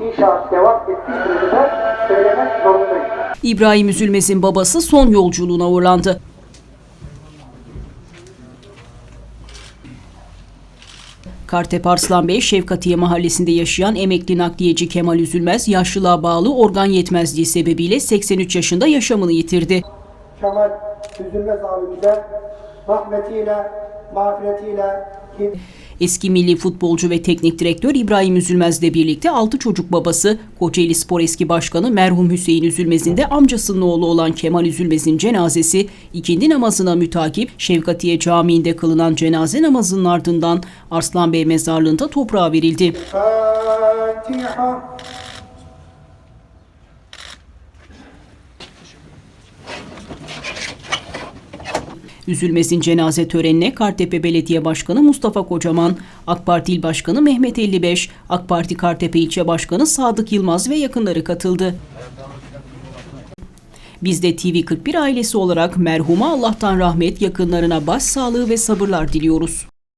İnşaat devam ettiği sürece söylemek zorundayım. İbrahim Üzülmez'in babası son yolculuğuna uğurlandı. Kartepe Arslan Bey, Şevkatiye mahallesinde yaşayan emekli nakliyeci Kemal Üzülmez, yaşlılığa bağlı organ yetmezliği sebebiyle 83 yaşında yaşamını yitirdi. Kemal Üzülmez abimize rahmetiyle, mağfiretiyle, Eski milli futbolcu ve teknik direktör İbrahim Üzülmez'le birlikte 6 çocuk babası, Kocaeli Spor eski başkanı merhum Hüseyin Üzülmez'in de amcasının oğlu olan Kemal Üzülmez'in cenazesi ikindi namazına mütakip Şevkatiye Camii'nde kılınan cenaze namazının ardından Arslan Bey mezarlığında toprağa verildi. Fatiha. Üzülmez'in cenaze törenine Kartepe Belediye Başkanı Mustafa Kocaman, AK Parti İl Başkanı Mehmet 55, AK Parti Kartepe İlçe Başkanı Sadık Yılmaz ve yakınları katıldı. Biz de TV41 ailesi olarak merhuma Allah'tan rahmet, yakınlarına başsağlığı ve sabırlar diliyoruz.